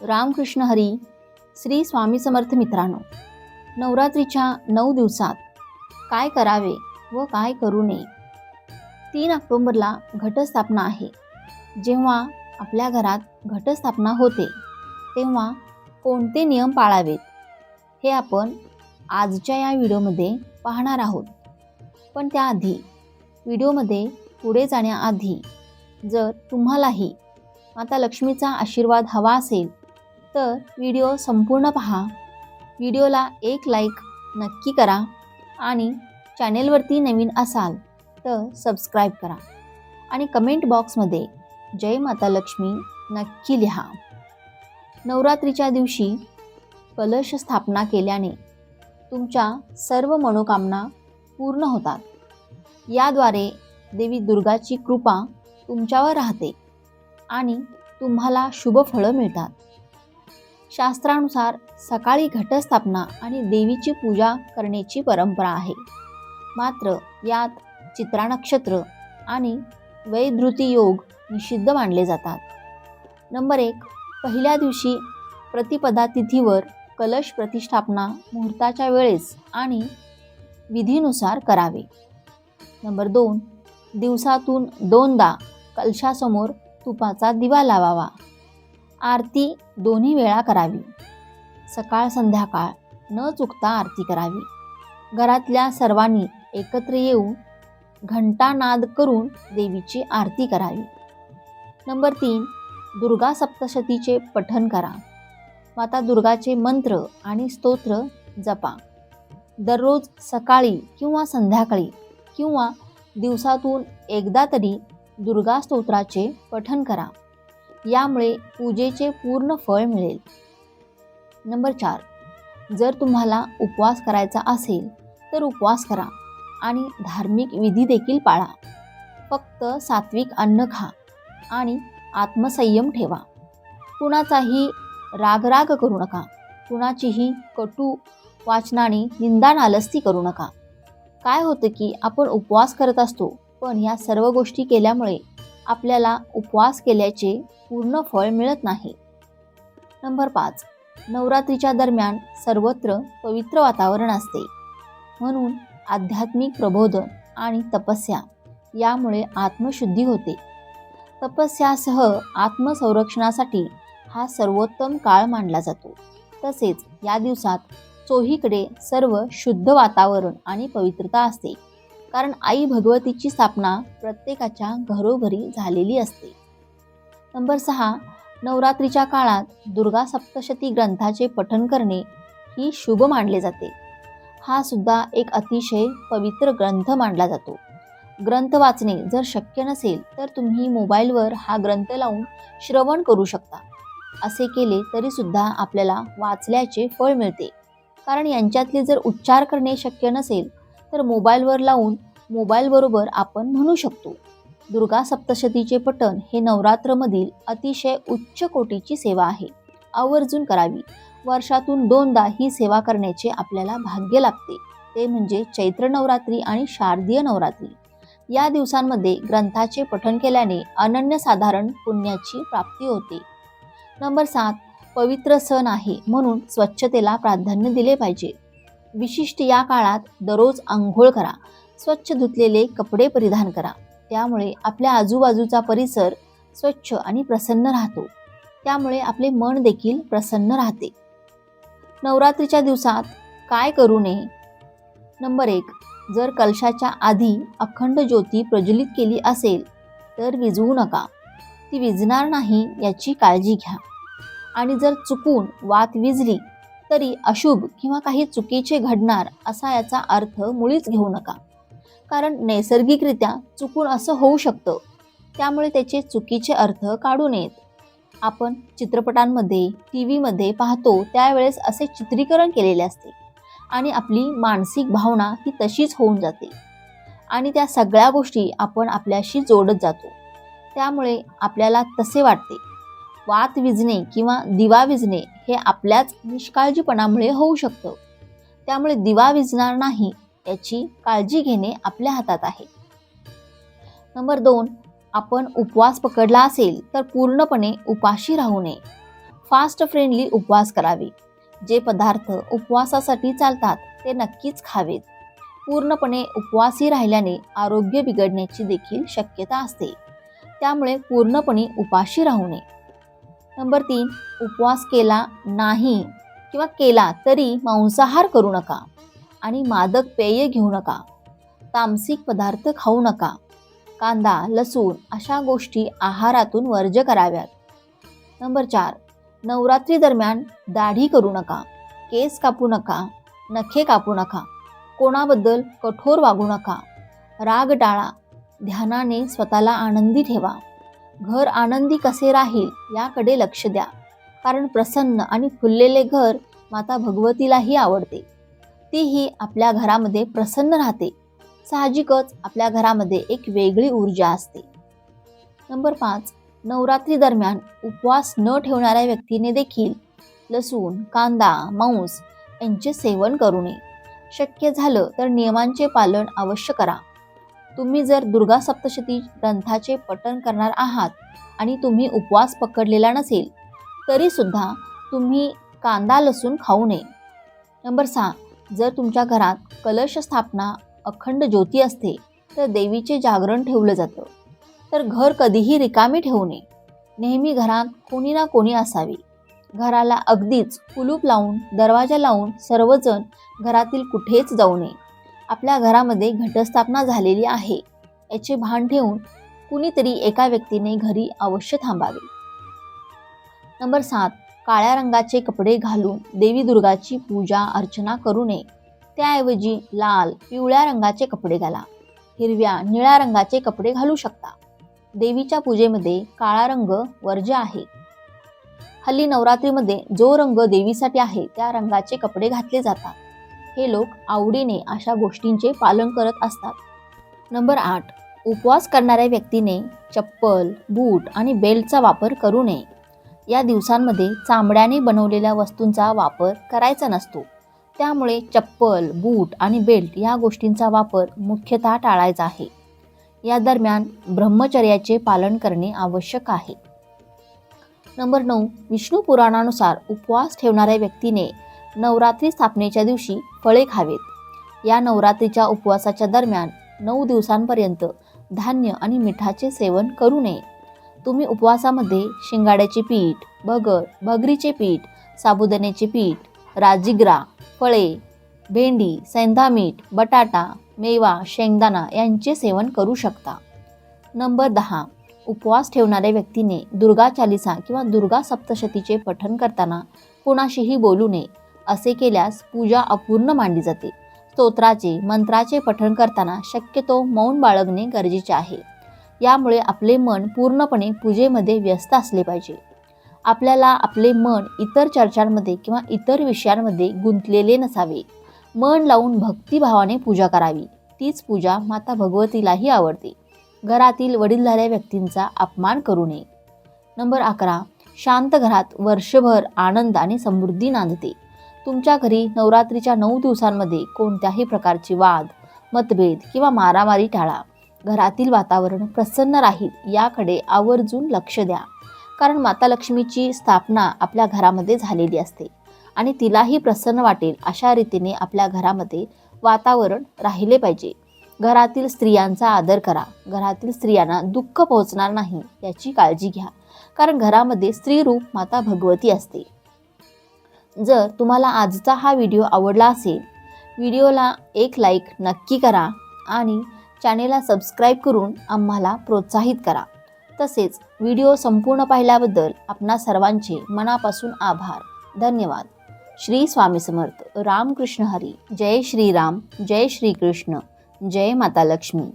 रामकृष्ण हरी श्री स्वामी समर्थ मित्रांनो नवरात्रीच्या नऊ दिवसात काय करावे व काय करू नये? तीन ऑक्टोंबरला घटस्थापना आहे. जेव्हा आपल्या घरात घटस्थापना होते तेव्हा कोणते नियम पाळावेत? हे आपण आजच्या या व्हिडिओमध्ये पाहणार आहोत. पण त्याआधी व्हिडिओमध्ये पुढे जाण्याआधी जर तुम्हालाही माता लक्ष्मीचा आशीर्वाद हवा असेल तर व्हिडिओ संपूर्ण पहा. व्हिडिओला एक लाईक नक्की करा आणि चॅनेलवरती नवीन असाल तर सबस्क्राईब करा. आणि कमेंट बॉक्समध्ये जय माता लक्ष्मी नक्की लिहा. नवरात्रीच्या दिवशी कलश स्थापना केल्याने तुमच्या सर्व मनोकामना पूर्ण होतात. याद्वारे देवी दुर्गाची कृपा तुमच्यावर राहते आणि तुम्हाला शुभ फळं मिळतात. शास्त्रानुसार सकाळी घटस्थापना आणि देवीची पूजा करण्याची परंपरा आहे. मात्र यात चित्रा नक्षत्र आणि वैधृती योग निषिद्ध मानले जातात. नंबर एक पहिल्या दिवशी प्रतिपदा तिथीवर कलश प्रतिष्ठापना मुहूर्ताच्या वेळेस आणि विधीनुसार करावे. नंबर दोन दिवसातून दोनदा कलशासमोर तुपाचा दिवा लावावा. आरती दोन्ही वेळा करावी. सकाळ संध्याकाळ न चुकता आरती करावी. घरातल्या सर्वांनी एकत्र येऊन घंटानाद करून देवीची आरती करावी. नंबर तीन दुर्गा सप्तशतीचे पठन करा. माता दुर्गाचे मंत्र आणि स्तोत्र जपा. दररोज सकाळी किंवा संध्याकाळी किंवा दिवसातून एकदा तरी दुर्गा स्तोत्राचे पठन करा. यामुळे पूजेचे पूर्ण फळ मिळेल. नंबर चार. जर तुम्हाला उपवास करायचा असेल तर उपवास करा आणि धार्मिक विधी देखील पाळा. फक्त सात्विक अन्न खा आणि आत्मसंयम ठेवा. कुणाचाही रागराग करू नका. कुणाचीही कटू वाचनाने निंदा नालस्ती करू नका. काय होतं की आपण उपवास करत असतो पण या सर्व गोष्टी केल्यामुळे आपल्याला उपवास केल्याचे पूर्ण फळ मिळत नाही. नंबर पाच. नवरात्रीच्या दरम्यान सर्वत्र पवित्र वातावरण असते. म्हणून आध्यात्मिक प्रबोधन आणि तपस्या यामुळे आत्मशुद्धी होते. तपस्यासह आत्मसंरक्षणासाठी हा सर्वोत्तम काळ मानला जातो. तसेच या दिवसात चोहीकडे सर्व शुद्ध वातावरण आणि पवित्रता असते. कारण आई भगवतीची स्थापना प्रत्येकाच्या घरोघरी झालेली असते. नंबर सहा नवरात्रीच्या काळात दुर्गा सप्तशती ग्रंथाचे पठन करणे ही शुभ मानले जाते. हा सुद्धा एक अतिशय पवित्र ग्रंथ मानला जातो. ग्रंथ वाचणे जर शक्य नसेल तर तुम्ही मोबाईलवर हा ग्रंथ लावून श्रवण करू शकता. असे केले तरी सुद्धा आपल्याला वाचल्याचे फळ मिळते. कारण यांच्यातले जर उच्चार करणे शक्य नसेल तर मोबाईलवर लावून मोबाईलबरोबर आपण म्हणू शकतो. दुर्गा सप्तशतीचे पठण हे नवरात्रमधील अतिशय उच्च कोटीची सेवा आहे. आवर्जून करावी. वर्षातून दोनदा ही सेवा करण्याचे आपल्याला भाग्य लागते. ते म्हणजे चैत्र नवरात्री आणि शारदीय नवरात्री. या दिवसांमध्ये ग्रंथाचे पठण केल्याने अनन्यसाधारण पुण्याची प्राप्ती होते. नंबर सात पवित्र सण आहे म्हणून स्वच्छतेला प्राधान्य दिले पाहिजे. विशिष्ट या काळात दररोज आंघोळ करा. स्वच्छ धुतलेले कपडे परिधान करा. त्यामुळे आपल्या आजूबाजूचा परिसर स्वच्छ आणि प्रसन्न राहतो. त्यामुळे आपले मन देखील प्रसन्न राहते. नवरात्रीच्या दिवसात काय करू नये? नंबर एक जर कलशाच्या आधी अखंड ज्योती प्रज्वलित केली असेल तर विजवू नका. ती विजणार नाही याची काळजी घ्या. आणि जर चुकून वात विजली तरी अशुभ किंवा काही चुकीचे घडणार असा याचा अर्थ मुळीच घेऊ नका. कारण नैसर्गिकरित्या चुकून असं होऊ शकतं. त्यामुळे त्याचे चुकीचे अर्थ काढू नयेत. आपण चित्रपटांमध्ये टी व्हीमध्ये पाहतो त्यावेळेस असे चित्रीकरण केलेले असते. आणि आपली मानसिक भावना ही तशीच होऊन जाते. आणि त्या सगळ्या गोष्टी आपण आपल्याशी जोडत जातो. त्यामुळे आपल्याला तसे वाटते. वात विजणे किंवा दिवा विजणे हे आपल्याच निष्काळजीपणामुळे होऊ शकतं. त्यामुळे दिवा विझणार नाही याची काळजी घेणे आपल्या हातात आहे. नंबर दोन आपण उपवास पकडला असेल तर पूर्णपणे उपाशी राहू नये. फास्ट फ्रेंडली उपवास करावे. जे पदार्थ उपवासासाठी चालतात ते नक्कीच खावेत. पूर्णपणे उपवासी राहिल्याने आरोग्य बिघडण्याची देखील शक्यता असते. त्यामुळे पूर्णपणे उपाशी राहू नये. नंबर तीन उपवास केला नाही किंवा केला तरी मांसाहार करू नका आणि मादक पेय घेऊ नका तामसिक पदार्थ खाऊ नका कांदा लसूण अशा गोष्टी आहारातून वर्ज कराव्यात. नंबर चार नवरात्री दरम्यान दाढी करू नका केस कापू नका नखे कापू नका कोणाबद्दल कठोर वागू नका राग टाळा ध्यानाने स्वतःला आनंदी ठेवा. घर आनंदी कसे राहील याकडे लक्ष द्या. कारण प्रसन्न आणि फुललेले घर माता भगवतीलाही आवडते. तीही आपल्या घरामध्ये प्रसन्न राहते. साहजिकच आपल्या घरामध्ये एक वेगळी ऊर्जा असते. नंबर पाच. नवरात्री दरम्यान उपवास न ठेवणाऱ्या व्यक्तीने देखील लसूण कांदा मांस यांचे सेवन करू नये. शक्य झालं तर नियमांचे पालन अवश्य करा. तुम्ही जर दुर्गा सप्तशती ग्रंथाचे पठण करणार आहात आणि तुम्ही उपवास पकडलेला नसेल तरीसुद्धा तुम्ही कांदा लसूण खाऊ नये. नंबर सहा जर तुमच्या घरात कलश स्थापना अखंड ज्योती असते तर देवीचे जागरण ठेवलं जातं. तर घर कधीही रिकामी ठेवू नये. नेहमी घरात कोणी ना कोणी असावे. घराला अगदीच कुलूप लावून दरवाजा लावून सर्वजण घरातील कुठेच जाऊ नये. आपल्या घरामध्ये घटस्थापना झालेली आहे. याचे भान ठेवून कुणीतरी एका व्यक्तीने घरी अवश्य थांबावे. नंबर सात. काळ्या रंगाचे कपडे घालून देवी दुर्गाची पूजा अर्चना करू नये. त्याऐवजी लाल पिवळ्या रंगाचे कपडे घाला. हिरव्या निळ्या रंगाचे कपडे घालू शकता. देवीच्या पूजेमध्ये काळा रंग वर्ज्य आहे. हल्ली नवरात्रीमध्ये जो रंग देवीसाठी आहे त्या रंगाचे कपडे घातले जातात. हे लोक आवडीने अशा गोष्टींचे पालन करत असतात. नंबर आठ. उपवास करणाऱ्या व्यक्तीने चप्पल बूट आणि बेल्टचा वापर करू नये. या दिवसांमध्ये चामड्याने बनवलेल्या वस्तूंचा वापर करायचा नसतो. त्यामुळे चप्पल बूट आणि बेल्ट या गोष्टींचा वापर मुख्यतः टाळायचा आहे. या दरम्यान ब्रह्मचर्याचे पालन करणे आवश्यक आहे. नंबर नऊ. विष्णू पुराणानुसार उपवास ठेवणाऱ्या व्यक्तीने नवरात्री स्थापनेच्या दिवशी फळे खावेत. या नवरात्रीच्या उपवासाच्या दरम्यान नऊ दिवसांपर्यंत धान्य आणि मिठाचे सेवन करू नये. तुम्ही उपवासामध्ये शिंगाड्याचे पीठ भगर भगरीचे पीठ साबुदाण्याचे पीठ राजिग्रा फळे भेंडी सैंधा मीठ बटाटा मेवा शेंगदाणा यांचे सेवन करू शकता. नंबर दहा. उपवास ठेवणाऱ्या व्यक्तीने दुर्गा चालिसा किंवा दुर्गा सप्तशतीचे पठण करताना कुणाशीही बोलू नये. असे केल्यास पूजा अपूर्ण मानली जाते. स्तोत्राचे मंत्राचे पठण करताना शक्यतो मौन बाळगणे गरजेचे आहे. यामुळे आपले मन पूर्णपणे पूजेमध्ये व्यस्त असले पाहिजे. आपल्याला आपले मन इतर चर्चांमध्ये किंवा इतर विषयांमध्ये गुंतलेले नसावे. मन लावून भक्तिभावाने पूजा करावी. तीच पूजा माता भगवतीलाही आवडते. घरातील वडीलधाऱ्या व्यक्तींचा अपमान करू नये. नंबर अकरा. शांत घरात वर्षभर आनंद आणि समृद्धी नांदते. तुमच्या घरी नवरात्रीच्या नऊ दिवसांमध्ये कोणत्याही प्रकारची वाद मतभेद किंवा मारामारी टाळा. घरातील वातावरण प्रसन्न राहील याकडे आवर्जून लक्ष द्या. कारण माता लक्ष्मीची स्थापना आपल्या घरामध्ये झालेली असते आणि तिलाही प्रसन्न वाटेल अशा रीतीने आपल्या घरामध्ये वातावरण राहिले पाहिजे. घरातील स्त्रियांचा आदर करा. घरातील स्त्रियांना दुःख पोहोचणार नाही याची काळजी घ्या. कारण घरामध्ये स्त्रीरूप माता भगवती असते. जर तुम्हाला आजचा हा व्हिडिओ आवडला असेल व्हिडिओला एक लाईक नक्की करा आणि चॅनेलला सबस्क्राईब करून आम्हाला प्रोत्साहित करा. तसेच व्हिडिओ संपूर्ण पाहिल्याबद्दल आपणा सर्वांचे मनापासून आभार. धन्यवाद. श्री स्वामी समर्थ. रामकृष्ण हरी. जय श्रीराम. जय श्रीकृष्ण. जय माता लक्ष्मी.